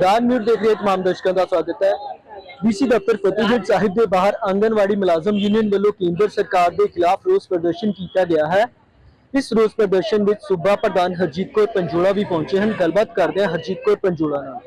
ਦਾਨ ਮਿਊਟ ਦੇਖ ਰਹੇ ਤਮਾਮ ਦਰਸ਼ਕਾਂ ਦਾ ਸਵਾਗਤ ਹੈ। ਡੀਸੀ ਦਫ਼ਤਰ ਫਤਿਹਗੜ੍ਹ ਸਾਹਿਬ ਦੇ ਬਾਹਰ ਆਂਗਨਵਾੜੀ ਮੁਲਾਜ਼ਮ ਯੂਨੀਅਨ ਵੱਲੋਂ ਕੇਂਦਰ ਸਰਕਾਰ ਦੇ ਖਿਲਾਫ ਰੋਸ ਪ੍ਰਦਰਸ਼ਨ ਕੀਤਾ ਗਿਆ ਹੈ। ਇਸ ਰੋਸ ਪ੍ਰਦਰਸ਼ਨ ਵਿੱਚ ਸੂਬਾ ਪ੍ਰਧਾਨ ਹਰਜੀਤ ਕੌਰ ਪੰਜੋਲਾ ਵੀ ਪਹੁੰਚੇ ਹਨ। ਗੱਲਬਾਤ ਕਰਦੇ ਹਾਂ ਹਰਜੀਤ ਕੌਰ ਪੰਜੋਲਾ ਨਾਲ।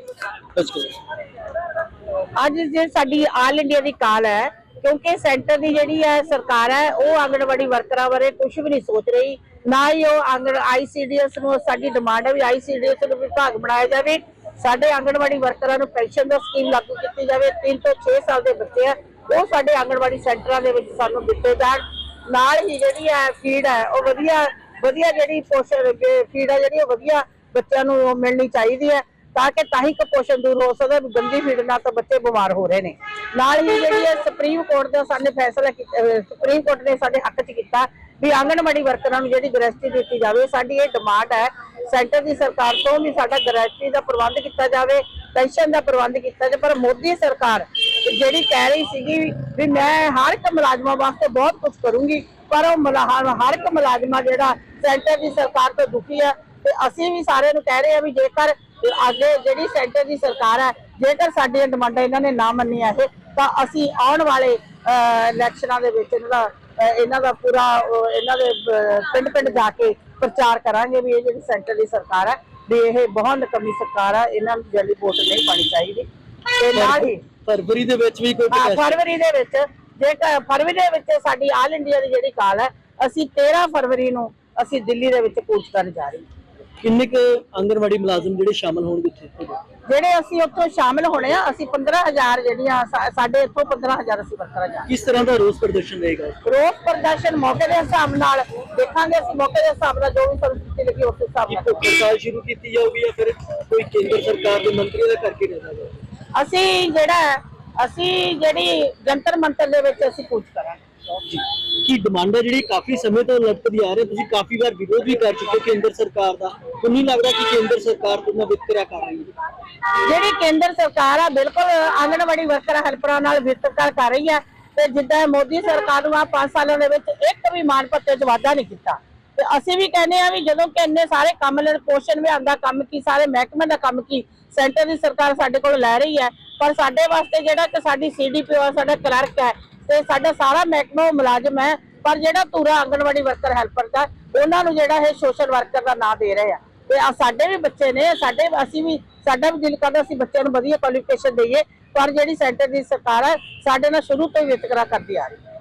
ਅੱਜ ਜੇ ਸਾਡੀ ਆਲ ਇੰਡੀਆ ਦੀ ਕਾਲ ਹੈ ਕਿਉਂਕਿ ਸੈਂਟਰ ਦੀ ਜਿਹੜੀ ਹੈ ਸਰਕਾਰ ਹੈ ਉਹ ਆਂਗਣਵਾੜੀ ਵਰਕਰਾਂ ਬਾਰੇ ਕੁਝ ਵੀ ਨਹੀਂ ਸੋਚ ਰਹੀ। ਨਾ ਹੀ ਉਹ ਆਂਗਣ ਆਈਸੀਡੀਐਸ ਨੂੰ ਸਾਡੀ ਡਿਮਾਂਡ ਹੈ ਵੀ ਆਈਸੀਡੀਐਸ ਨੂੰ ਵਿਭਾਗ ਬਣਾਇਆ ਜਾਵੇ। ਸਾਡੇ ਆਂਗਣਵਾੜੀ ਵਰਕਰਾਂ ਨੂੰ ਪੈਨਸ਼ਨ ਦਾ ਸਕੀਮ ਲਾਗੂ ਕੀਤੀ ਜਾਵੇ। 3 ਤੋਂ 6 ਸਾਲ ਦੇ ਬੱਚੇ ਆ, ਉਹ ਸਾਡੇ ਆਂਗਣਵਾੜੀ ਸੈਂਟਰਾਂ ਦੇ ਵਿੱਚ ਸਾਨੂੰ ਦਿੱਤੇ ਜਾਣ। ਨਾਲ ਹੀ ਜਿਹੜੀ ਹੈ ਫੀਡ ਹੈ ਉਹ ਵਧੀਆ ਵਧੀਆ ਜਿਹੜੀ ਪੋਸ਼ਣ ਫੀਡ ਹੈ ਜਿਹੜੀ, ਉਹ ਵਧੀਆ ਬੱਚਿਆਂ ਨੂੰ ਮਿਲਣੀ ਚਾਹੀਦੀ ਹੈ ਤਾਂ ਕਿ ਤਾਂ ਹੀ ਕੁਪੋਸ਼ਣ ਦੂਰ ਹੋ ਸਕਦਾ ਗੰਦੀ ਫੀਡ ਨਾਲ ਤਾਂ ਬੱਚੇ ਬਿਮਾਰ ਹੋ ਰਹੇ ਨੇ। ਨਾਲ ਹੀ ਜਿਹੜੀ ਹੈ ਸੁਪਰੀਮ ਕੋਰਟ ਦਾ ਸਾਡੇ ਫੈਸਲਾ ਕੀਤਾ- ਸੁਪਰੀਮ ਕੋਰਟ ਨੇ ਸਾਡੇ ਹੱਕ 'ਚ ਕੀਤਾ ਵੀ ਆਂਗਣਵਾੜੀ ਵਰਕਰਾਂ ਨੂੰ ਜਿਹੜੀ ਗ੍ਰੈਸਟੀ ਦਿੱਤੀ ਜਾਵੇ, ਸਾਡੀ ਇਹ ਡਿਮਾਂਡ ਹੈ ਸੈਂਟਰ ਦੀ ਸਰਕਾਰ ਤੋਂ ਵੀ ਸਾਡਾ ਗ੍ਰੈਸਟੀ ਦਾ ਪ੍ਰਬੰਧ ਕੀਤਾ ਜਾਵੇ, ਪੈਨਸ਼ਨ ਦਾ ਪ੍ਰਬੰਧ ਕੀਤਾ ਜਾਵੇ, ਪਰ ਮੋਦੀ ਸਰਕਾਰ ਜਿਹੜੀ ਕਹਿ ਰਹੀ ਸੀਗੀ ਵੀ ਮੈਂ ਹਰ ਇੱਕ ਮੁਲਾਜ਼ਮਾਂ ਵਾਸਤੇ ਬਹੁਤ ਕੁਝ ਕਰੂੰਗੀ, ਪਰ ਉਹ ਹਰ ਇੱਕ ਮੁਲਾਜ਼ਮਾ ਜਿਹੜਾ ਸੈਂਟਰ ਦੀ ਸਰਕਾਰ ਤੋਂ ਦੁਖੀ ਹੈ ਤੇ ਅਸੀਂ ਵੀ ਸਾਰਿਆਂ ਨੂੰ ਕਹਿ ਰਹੇ ਆ ਵੀ ਜੇਕਰ ਅੱਗੇ ਜਿਹੜੀ ਸੈਂਟਰ ਦੀ ਸਰਕਾਰ ਹੈ ਜੇਕਰ ਸਾਡੀਆਂ ਡਿਮਾਂਡਾਂ ਇਹਨਾਂ ਨੇ ਨਾ ਮੰਨੀਆਂ ਇਹ, ਤਾਂ ਅਸੀਂ ਆਉਣ ਵਾਲੇ ਇਲੈਕਸ਼ਨਾਂ ਦੇ ਵਿੱਚ ਇਹਨਾਂ ਦਾ ਇਹਨਾਂ ਦਾ ਪੂਰਾ ਇਹਨਾਂ ਦੇ ਪਿੰਡ ਪਿੰਡ ਜਾ ਕੇ ਪ੍ਰਚਾਰ ਕਰਾਂਗੇ ਵੀ ਇਹ ਜਿਹੜੀ ਸੈਂਟਰ ਦੀ ਸਰਕਾਰ ਹੈ ਵੀ ਇਹ ਬਹੁਤ ਨਕਮੀ ਸਰਕਾਰ ਹੈ ਇਹਨਾਂ ਨੂੰ ਜਲਦੀ ਵੋਟ ਨਹੀਂ ਪਾਣੀ ਚਾਹੀਦੀ ਤੇ ਨਾਲ ਹੀ ਫਰਵਰੀ ਦੇ ਵਿੱਚ ਵੀ ਕੋਈ ਹਾਂ ਫਰਵਰੀ ਦੇ ਵਿੱਚ ਜੇਕਰ ਫਰਵਰੀ ਦੇ ਵਿੱਚ ਸਾਡੀ ਆਲ ਇੰਡੀਆ ਦੀ ਜਿਹੜੀ ਕਾਲ ਹੈ ਅਸੀਂ 13 ਫਰਵਰੀ ਨੂੰ ਅਸੀਂ ਦਿੱਲੀ ਦੇ ਵਿੱਚ ਕੂਚ ਕਰਨ ਜਾ ਰਹੇ ਹਾਂ ਕਿੰਨੇ ਕੁ ਆਂਗਨਵਾੜੀ ਮੁਲਾਜ਼ਮ ਜਿਹੜੇ ਸ਼ਾਮਲ ਹੋਣਗੇ ਇੱਥੇ? ਜਿਹੜੇ ਅਸੀਂ ਉੱਥੋਂ ਸ਼ਾਮਿਲ ਹੋਣੇ ਆ ਅਸੀਂ 15000 ਜਿਹੜੀਆਂ ਸਾ- ਸਾਡੇ ਇੱਥੋਂ 15000 ਅਸੀਂ ਵਰਕਰਾਂ ਜਾ ਕਿਸ ਤਰ੍ਹਾਂ ਦਾ ਰੋਸ ਪ੍ਰਦਰਸ਼ਨ ਰਹੇਗਾ ਰੋਸ ਪ੍ਰਦਰਸ਼ਨ ਮੌਕੇ ਦੇ ਹਿਸਾਬ ਨਾਲ ਦੇਖਾਂਗੇ ਅਸੀਂ ਮੌਕੇ ਦੇ ਹਿਸਾਬ ਨਾਲ ਜੋ ਵੀ ਸੰਸਕ੍ਰਿਤੀ ਲੱਗੀ ਉਸ ਹਿਸਾਬ ਕੀ ਨਾਲ। ਕੋਈ ਹੜਤਾਲ ਸ਼ੁਰੂ ਕੀਤੀ ਜਾਊਗੀ ਜਾਂ ਫਿਰ ਕੋਈ ਕੇਂਦਰ ਸਰਕਾਰ ਦੇ ਮੰਤਰੀ ਦਾ ਕਰਕੇ ਰਹਿਣਾ ਜਾਊਗਾ ਅਸੀਂ ਜਿਹੜਾ ਹੈ, ਅਸੀਂ ਜਿਹੜੀ ਜੰਤਰ ਮੰਤਰ ਦੇ ਵਿੱਚ ਅਸੀਂ ਕੂਚ ਕਰਾਂਗੇ। ਜੀ। ਕੀ ਡਿਮਾਂਡ ਹੈ ਜਿਹੜੀ ਕਾਫੀ ਸਮੇਂ ਤੋਂ ਲਟਕਦੀ ਆ ਰਹੀ ਹੈ ਤੁਸੀਂ ਕਾਫੀ ਵਾਰ ਵਿਰੋਧ ਵੀ ਕਰ ਚੁੱਕੇ ਹੋ ਕੇਂਦਰ ਸਰਕਾਰ ਦਾ। ਤੁਹਾਨੂੰ ਨਹੀਂ ਲੱਗਦਾ ਕਿ ਕੇਂਦਰ ਸਰਕਾਰ ਤੁਹਾਡਾ ਵਿਤਕਰਾ ਕਰ ਰਹੀ ਹੈ। ਜਿਹੜੀ ਕੇਂਦਰ ਸਰਕਾਰ ਆ, ਬਿਲਕੁਲ ਆਂਗਣਵਾੜੀ ਵਰਕਰ, ਹੈਲਪਰਾਂ ਨਾਲ ਵਿਤਕਰਾ ਕਰ ਰਹੀ ਹੈ ਤੇ ਜਿੱਦਾਂ ਮੋਦੀ ਸਰਕਾਰ ਨੂੰ ਆ 5 ਸਾਲਾਂ ਦੇ ਵਿੱਚ ਇੱਕ ਵੀ ਮਾਨ ਭੱਤੇ 'ਚ ਵਾਧਾ ਨਹੀਂ ਕੀਤਾ। ਤੇ ਅਸੀਂ ਵੀ ਕਹਿੰਦੇ ਆ ਵੀ ਜਦੋਂ ਕਿ ਇੰਨੇ ਸਾਰੇ ਕੰਮ ਲੈਣ, ਪੋਸ਼ਣ ਵਿਭਾਗ ਦਾ ਕੰਮ ਕੀ, ਸਾਰੇ ਮਹਿਕਮੇ ਦਾ ਕੰਮ ਕੀ, ਸੈਂਟਰ ਦੀ ਸਰਕਾਰ ਸਾਡੇ ਕੋਲ ਲੈ ਰਹੀ ਹੈ। ਪਰ ਸਾਡੇ ਵਾਸਤੇ ਜਿਹੜਾ ਕਿ ਸਾਡੀ ਸੀਡੀਪੀਓ ਸਾਡਾ ਕਲਰਕ ਹੈ ਤੇ ਸਾਡਾ ਸਾਰਾ ਮਹਿਕਮਾ ਮੁਲਾਜ਼ਮ ਹੈ। ਪਰ ਜਿਹੜਾ ਧੂਰਾ ਆਂਗਣਵਾੜੀ ਵਰਕਰ, ਹੈਲਪਰ ਦਾ, ਉਹਨਾਂ ਨੂੰ ਜਿਹੜਾ ਇਹ ਸੋਸ਼ਲ ਵਰਕਰ ਦਾ ਨਾਂ ਦੇ ਰਹੇ ਆ। ਤੇ ਸਾਡੇ ਵੀ ਬੱਚੇ ਨੇ, ਸਾਡੇ ਅਸੀਂ ਵੀ ਸਾਡਾ ਵੀ ਦਿਲ ਕਰਦਾ ਅਸੀਂ ਬੱਚਿਆਂ ਨੂੰ ਵਧੀਆ ਕੁਆਲੀਫਿਕੇਸ਼ਨ ਦਈਏ, ਪਰ ਜਿਹੜੀ ਸੈਂਟਰ ਦੀ ਸਰਕਾਰ ਹੈ ਸਾਡੇ ਨਾਲ ਸ਼ੁਰੂ ਤੋਂ ਹੀ ਵਿਤਕਰਾ ਕਰਦੀ ਆ ਰਹੀ ਹੈ।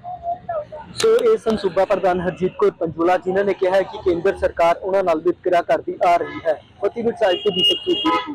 ਸੋ ਇਹ ਸਨ ਸੂਬਾ ਪ੍ਰਧਾਨ ਹਰਜੀਤ ਕੌਰ ਪੰਜੋਲਾ ਜਿਨ੍ਹਾਂ ਨੇ ਕਿਹਾ ਹੈ ਕਿ ਕੇਂਦਰ ਸਰਕਾਰ ਉਹਨਾਂ ਨਾਲ ਵਿਤਕਰਾ ਕਰਦੀ ਆ ਰਹੀ ਹੈ। ਫਤਿਹਗੜ੍ਹ ਸਾਹਿਬ ਤੋਂ ਦੀਪਕ ਸੂਦੀ